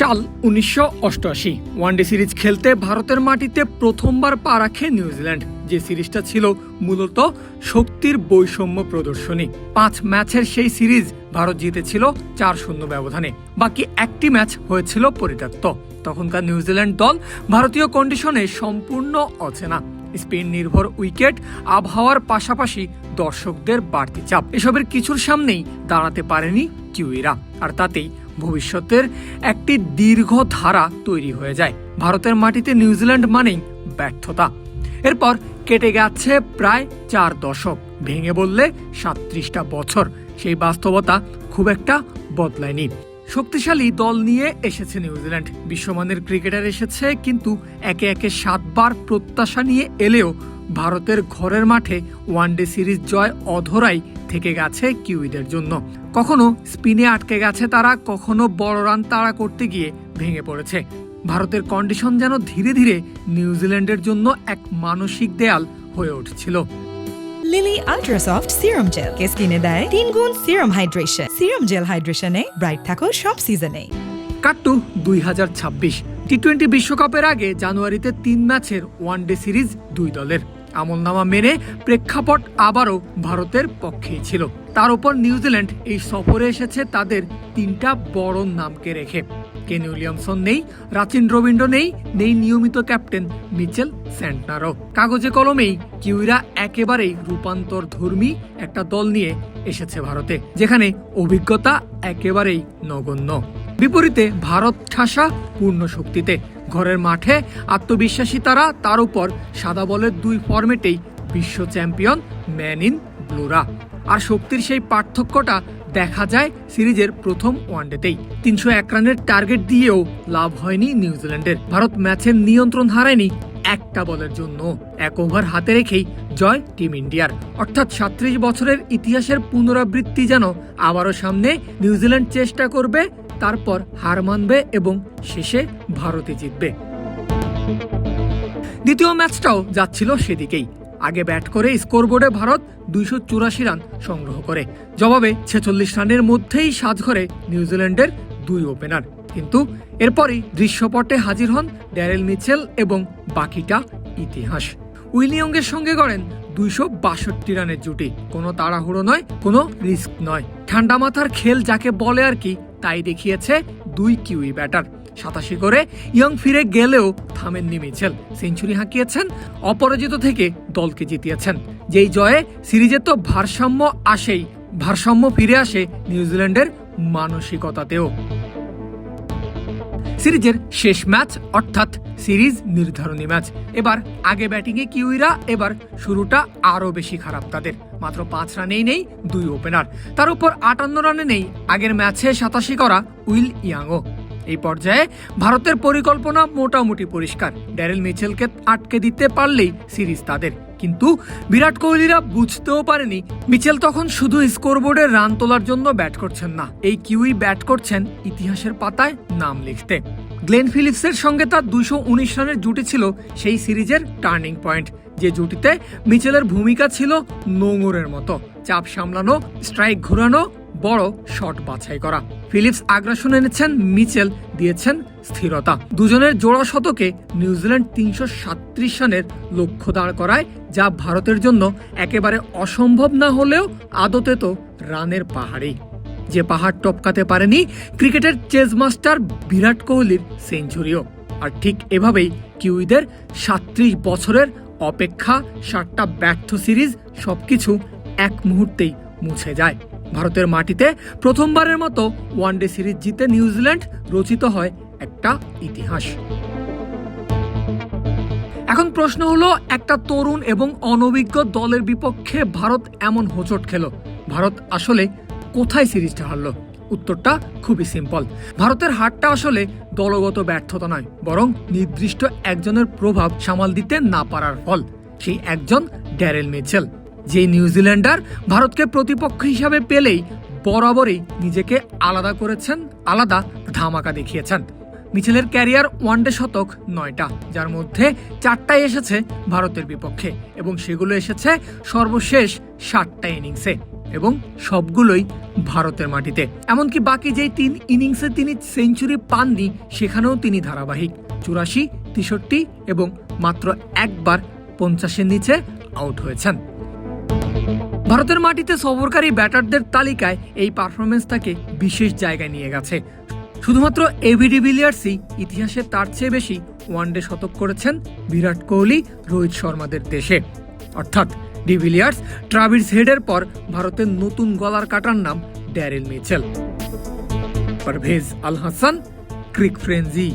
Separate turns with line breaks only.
সাল উনিশশো অষ্টআশি। ওয়ানডে সিরিজ খেলতে ভারতের মাটিতে প্রথমবার পা রাখে নিউজিল্যান্ড। যে সিরিজটা ছিল মূলত শক্তির বৈষম্য প্রদর্শনী। পাঁচ ম্যাচের সেই সিরিজ ভারত জিতেছিল চার শূন্য ব্যবধানে। বাকি একটি ম্যাচ হয়েছিল পরিত্যক্ত। তখনকার নিউজিল্যান্ড দল ভারতীয় কন্ডিশনে সম্পূর্ণ অচেনা। স্পিন নির্ভর উইকেট আবহাওয়ার পাশাপাশি দর্শকদের বাড়তি চাপ। এসবের কিছুর সামনেই দাঁড়াতে পারেনি কিউইরা। আর তাতেই ভবিষ্যতের একটি দীর্ঘ ধারা তৈরি হয়ে যায়। ভারতের মাটিতে নিউজিল্যান্ড মানেই ব্যর্থতা। এরপর কেটে গেছে প্রায় চার দশক। ভেঙে বললে সাত্রিশটা বছর। সেই বাস্তবতা খুব একটা বদলায়নি। শক্তিশালী দল নিয়ে এসেছে নিউজিল্যান্ড বিশ্বমানের ক্রিকেটার এসেছে, কিন্তু একে একে সাতবার প্রত্যাশা নিয়ে এলেও ভারতের ঘরের মাঠে ওয়ানডে সিরিজ জয় অধরাই থেকে গেছে কিউইদের জন্য। কখনো স্পিনে আটকে গেছে তারা কখনো বড় রান তাড়া করতে গিয়ে ভেঙে পড়েছে। ভারতের কন্ডিশন যেন ধীরে ধীরে নিউজিল্যান্ডের জন্য এক মানসিক দেয়াল হয়ে উঠছিল।
লিলি আল্ট্রাসফট সিরাম জেল কে স্কিনে দেয়? তিন গুণ সিরাম হাইড্রেশন সিরাম জেল হাইড্রেশনে ব্রাইট থাকো সব সিজনে
কাট্টু দুই হাজার ছাব্বিশ। টি টোয়েন্টি বিশ্বকাপের আগে জানুয়ারিতে তিন ম্যাচের ওয়ানডে সিরিজ দুই দলের। আমলনামা মেনে প্রেক্ষাপট আবারও ভারতের পক্ষেই ছিল। তার উপর নিউজিল্যান্ড এই সফরে এসেছে তাদের তিনটা বড় নামকে রেখে। কেন উইলিয়ামসন নেই, রাচিন রবীন্দ্র নেই নেই নিয়মিত ক্যাপ্টেন মিচেল স্যান্টনারও। কাগজে কলমেই কিউইরা একেবারেই রূপান্তর ধর্মী একটা দল নিয়ে এসেছে ভারতে, যেখানে অভিজ্ঞতা একেবারেই নগণ্য। বিপরীতে ভারত ঠাসা পূর্ণ শক্তিতে। ঘরের মাঠে আত্মবিশ্বাসী তারা, তার উপর সাদা বলের দুই ফরম্যাটেই বিশ্ব চ্যাম্পিয়ন ম্যান ইন ব্লুরা। আর শক্তির সেই পার্থক্যটা দেখা যায় সিরিজের প্রথম ওয়ানডেতেই। তিনশো এক রানের টার্গেট দিয়েও লাভ হয়নি নিউজিল্যান্ডের। ভারত ম্যাচের নিয়ন্ত্রণ হারায়নি একটা বলের জন্য। এক ওভার হাতে রেখেই জয় টিম ইন্ডিয়ার। অর্থাৎ সাত্রিশ বছরের ইতিহাসের পুনরাবৃত্তি যেন আবারও সামনে নিউজিল্যান্ড চেষ্টা করবে তারপর হার মানবে এবং শেষে ভারতে জিতবে। দ্বিতীয় ম্যাচটাও যাচ্ছিল সেদিকেই। আগে ব্যাট করে স্কোরবোর্ডে ভারত দুইশো চুরাশি রান সংগ্রহ করে। জবাবে ছেচল্লিশ রানের মধ্যেই সাজঘরে নিউজিল্যান্ডের দুই ওপেনার। কিন্তু এরপরই দৃশ্যপটে হাজির হন ড্যারেল মিচেল এবং বাকিটা ইতিহাস। উইলিয়ংয়ের সঙ্গে গড়েন দুইশো বাষট্টি রানের জুটি। কোনো তাড়াহুড়ো নয়, কোনো রিস্ক নয়। ঠান্ডা মাথার খেল যাকে বলে আর কি, তাই দেখিয়েছে দুই কিউই ব্যাটার। সাতাশি করে ইয়ং ফিরে গেলেও থামেননি মিচেল। সেঞ্চুরি হাঁকিয়েছেন, অপরাজিত থেকে দলকে জিতিয়েছেন। যেই জয়ে সিরিজে তো ভারসাম্য আসেই, ভারসাম্য ফিরে আসে নিউজিল্যান্ডের মানসিকতাতেও। সিরিজের শেষ ম্যাচ, অর্থাৎ সিরিজ নির্ধারণী ম্যাচ। এবার আগে ব্যাটিংয়ে কিউইরা এবার শুরুটা আরও বেশি খারাপ তাদের। মাত্র পাঁচ রানেই নেই দুই ওপেনার। তার উপর আটান্ন রানে নেই আগের ম্যাচে সাতাশি করা উইল ইয়াংও। এই পর্যায়ে ভারতের পরিকল্পনা মোটামুটি পরিষ্কার। ড্যারেল মিচেলকে আটকে দিতে পারলেই সিরিজ তাদের। কিন্তু বিরাট কোহলিরা বুঝতেও পারেনি মিচেল তখন শুধু স্কোরবোর্ডে রান তোলার জন্য ব্যাট করছেন না। এই কিউই ব্যাট করছেন ইতিহাসের পাতায় নাম লিখতে। গ্লেন ফিলিপসের সঙ্গে তার দুইশো উনিশ রানের জুটি ছিল সেই সিরিজের টার্নিং পয়েন্ট, যে জুটিতে মিচেলের ভূমিকা ছিল নোংরের মতো। চাপ সামলানো, স্ট্রাইক ঘোরানো বড় শট বাছাই করা। ফিলিপস আগ্রাসন এনেছেন মিচেল, দিয়েছেন স্থিরতা। দুজনের জোড়া শতকে নিউজিল্যান্ড তিনশো সাত্রিশ রানের লক্ষ্য দাঁড় করায়, যা ভারতের জন্য একেবারে অসম্ভব না হলেও আদতে তো রানের পাহাড়েই। যে পাহাড় টপকাতে পারেনি ক্রিকেটের চেজ মাস্টার বিরাট কোহলির সেঞ্চুরিও। আর ঠিক এভাবেই কিউইদের সাত্রিশ বছরের অপেক্ষা, সাতটা ব্যর্থ সিরিজ সবকিছু এক মুহূর্তেই মুছে যায়। ভারতের মাটিতে প্রথমবারের মতো ওয়ানডে সিরিজ জিতে নিউজিল্যান্ড রচিত হয় একটা ইতিহাস। এখন প্রশ্ন হলো, একটা তরুণ এবং অনভিজ্ঞ দলের বিপক্ষে ভারত এমন হোঁচট খেলো। ভারত আসলে কোথায় সিরিজটা হারলো? উত্তরটা খুবই সিম্পল ভারতের হারটা আসলে দলগত ব্যর্থতা নয়, বরং নির্দিষ্ট একজনের প্রভাব সামাল দিতে না পারার ফল। সেই একজন ড্যারেল মিচেল। যে নিউজিল্যান্ডার ভারতকে প্রতিপক্ষ হিসাবে পেলেই বরাবরই নিজেকে আলাদা করেছেন, আলাদা ধামাকা দেখিয়েছেন। মিচেলের ক্যারিয়ার ওয়ানডে শতক নয়টা, যার মধ্যে চারটাই এসেছে ভারতের বিপক্ষে, এবং সেগুলো এসেছে সর্বশেষ ষাটটা ইনিংসে, এবং সবগুলোই ভারতের মাটিতে। এমনকি বাকি যেই তিন ইনিংসে তিনি সেঞ্চুরি পাননি, সেখানেও তিনি ধারাবাহিক, চুরাশি, তেষট্টি এবং মাত্র একবার পঞ্চাশের নিচে আউট হয়েছেন। ভারতের মাটিতে সফরকারী ব্যাটারদের তালিকায় এই পারফরমেন্স তাকে বিশেষ জায়গায় নিয়ে গেছে। শুধুমাত্র এভি ডিভিলিয়ার্সই ইতিহাসে তার চেয়ে বেশি ওয়ানডে শতক করেছেন বিরাট কোহলি, রোহিত শর্মাদের দেশে। অর্থাৎ ডিভিলিয়ার্স ট্রাভিস হেডের পর ভারতের নতুন গলার কাটার নাম Daryl Mitchell Parvez Al Hasan cric frenzy